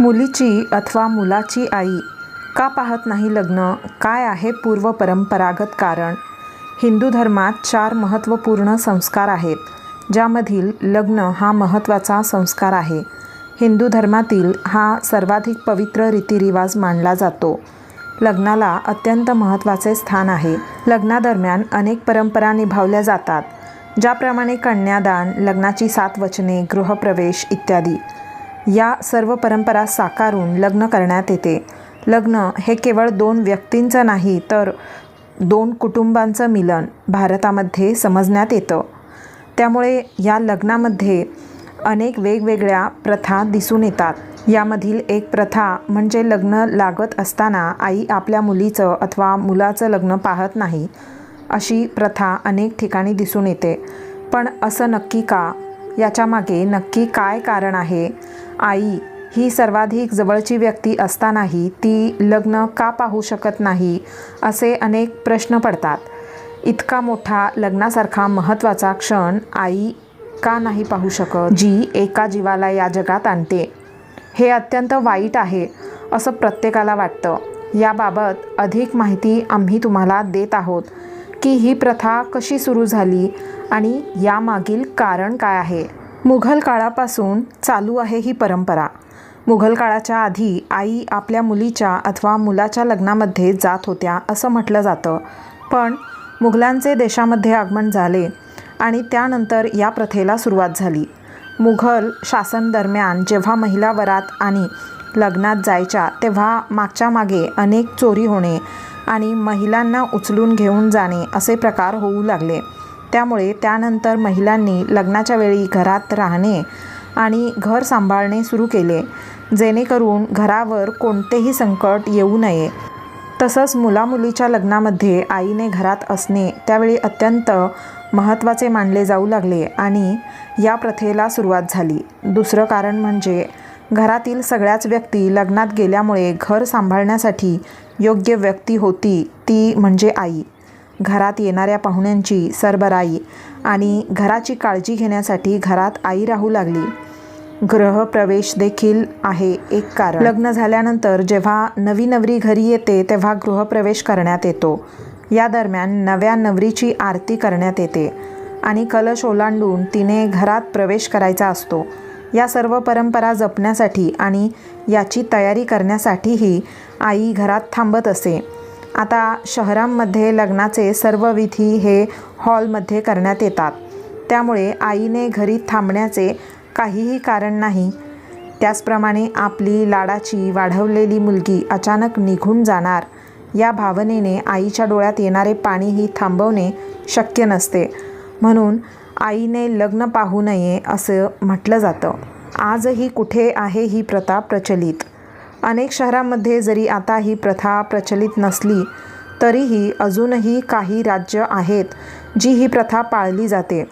मुलीची अथवा मुलाची आई का पाहत नाही लग्न? काय आहे पूर्व परंपरागत कारण? हिंदू धर्मात चार महत्त्वपूर्ण संस्कार आहेत ज्यामधील लग्न हा महत्त्वाचा संस्कार आहे. हिंदू धर्मातील हा सर्वाधिक पवित्र रीतिरिवाज मानला जातो. लग्नाला अत्यंत महत्त्वाचे स्थान आहे. लग्नादरम्यान अनेक परंपरा निभावल्या जातात ज्याप्रमाणे कन्यादान लग्नाची सात वचने गृहप्रवेश इत्यादी. या सर्व परंपरा साकारून लग्न करण्यात येते. लग्न हे केवळ दोन व्यक्तींचं नाही तर दोन कुटुंबांचं मिलन भारतामध्ये समजण्यात येतं. त्यामुळे या लग्नामध्ये अनेक वेगवेगळ्या प्रथा दिसून येतात. यामधील एक प्रथा म्हणजे लग्न लागत असताना आई आपल्या मुलीचं अथवा मुलाचं लग्न पाहत नाही अशी प्रथा अनेक ठिकाणी दिसून येते. पण असं नक्की का? याच्यामागे नक्की काय कारण आहे? आई ही सर्वाधिक जवळची व्यक्ती असतानाही ती लग्न का पाहू शकत नाही असे अनेक प्रश्न पडतात. इतका मोठा लग्नासारखा महत्त्वाचा क्षण आई का नाही पाहू शकत? जी एका जीवाला या जगात आणते. हे अत्यंत वाईट आहे असं प्रत्येकाला वाटतं. याबाबत अधिक माहिती आम्ही तुम्हाला देत आहोत की ही प्रथा कशी सुरू झाली आणि यामागील कारण काय आहे? मुघल काळापासून चालू आहे ही परंपरा. मुघल काळाच्या आधी आई आपल्या मुलीच्या अथवा मुलाच्या लग्नामध्ये जात होत्या असं म्हटलं जातं. पण मुघलांचे देशामध्ये आगमन झाले आणि त्यानंतर या प्रथेला सुरुवात झाली. मुघल शासन दरम्यान जेव्हा महिला वरात आणि लग्नात जायच्या तेव्हा मागच्या मागे अनेक चोरी होणे आणि महिलांना उचलून घेऊन जाणे असे प्रकार होऊ लागले. त्यामुळे त्यानंतर महिलांनी लग्नाच्या वेळी घरात राहणे आणि घर सांभाळणे सुरू केले जेणेकरून घरावर कोणतेही संकट येऊ नये. तसंच मुलामुलीच्या लग्नामध्ये आईने घरात असणे त्यावेळी अत्यंत महत्त्वाचे मानले जाऊ लागले आणि या प्रथेला सुरुवात झाली. दुसरं कारण म्हणजे घरातील सगळ्याच व्यक्ती लग्नात गेल्यामुळे घर सांभाळण्यासाठी योग्य व्यक्ती होती ती म्हणजे आई. घरात येणाऱ्या पाहुण्यांची सरबराई आणि घराची काळजी घेण्यासाठी घरात आई राहू लागली. गृहप्रवेश देखील आहे एक कारण. लग्न झाल्यानंतर जेव्हा नवी नवरी घरी येते तेव्हा गृहप्रवेश करण्यात येतो. या दरम्यान नव्या नवरीची आरती करण्यात येते आणि कलश ओलांडून तिने घरात प्रवेश करायचा असतो. या सर्व परंपरा जपण्यासाठी आणि याची तयारी करण्यासाठीही आई घरात थांबत असे. आता शहरांमध्ये लग्नाचे सर्व विधी हे हॉलमध्ये करण्यात येतात. त्यामुळे आईने घरी थांबण्याचे काहीही कारण नाही. त्याचप्रमाणे आपली लाडाची वाढवलेली मुलगी अचानक निघून जाणार या भावनेने आईच्या डोळ्यात येणारे पाणीही थांबवणे शक्य नसते. म्हणून आईने लग्न पाहू नये असं म्हटलं जातं. आजही कुठे आहे ही प्रथा प्रचलित? अनेक शहरांमध्ये जरी आता ही प्रथा प्रचलित नसली तरीही अजूनही काही राज्य आहेत जी ही प्रथा पाळली जाते.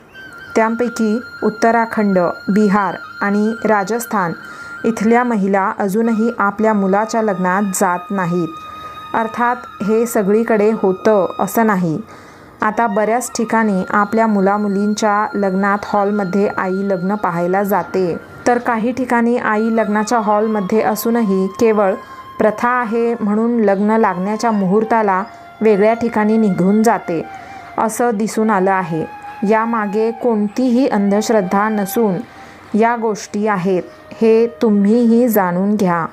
त्यापैकी उत्तराखंड बिहार आणि राजस्थान इथल्या महिला अजूनही आपल्या मुलाच्या लग्नात जात नाहीत. अर्थात हे सगळीकडे होतं असं नाही. आता बऱ्याच ठिकाणी आपल्या मुलामुलींच्या लग्नात हॉलमध्ये आई लग्न पाहायला जाते. तर काही ठिकाणी आई लग्नाच्या हॉलमध्ये असूनही केवळ प्रथा आहे म्हणून लग्न लागण्याच्या मुहूर्ताला वेगळ्या ठिकाणी निघून जाते असं दिसून आलं आहे. यामागे कोणतीही अंधश्रद्धा नसून या गोष्टी आहेत हे तुम्हीही जाणून घ्या.